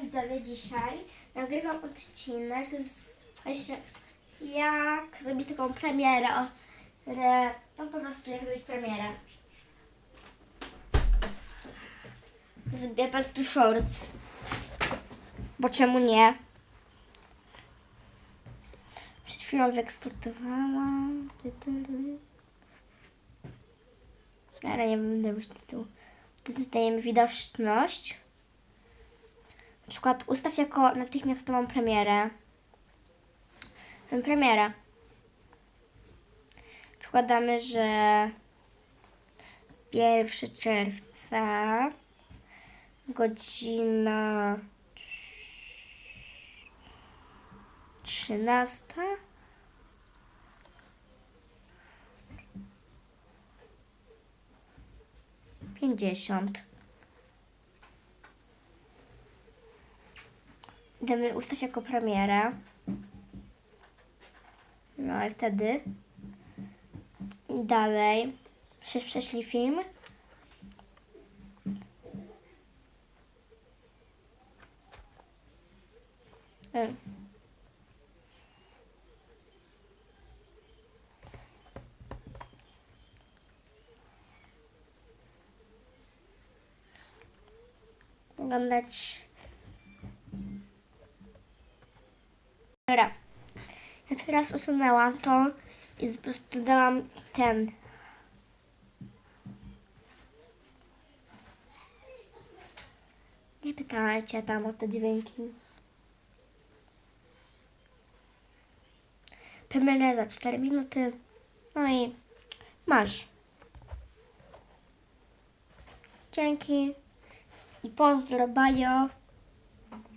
Widzowie, dzisiaj nagrywam odcinek z właśnie jak zrobić taką premierę, że, no po prostu jak zrobić premierę. Zrobię po prostu shorts, bo czemu nie? Przed chwilą wyeksportowałam. Ale nie będę robić tytułu. Tutaj dajemy widoczność. Przykład ustaw jako natychmiastową premierę. Premiera. Przykładamy, że 1 czerwca godzina 13. Pięćdziesiąt. Damy ustaw jako premierę. No i wtedy dalej prze- prześlij film. Y. Oglądać Dobra. Ja teraz usunęłam to i po prostu dodałam ten. Nie pytajcie tam o te dźwięki. Premierę za 4 minuty. No i masz. Dzięki. I pozdro, bajo.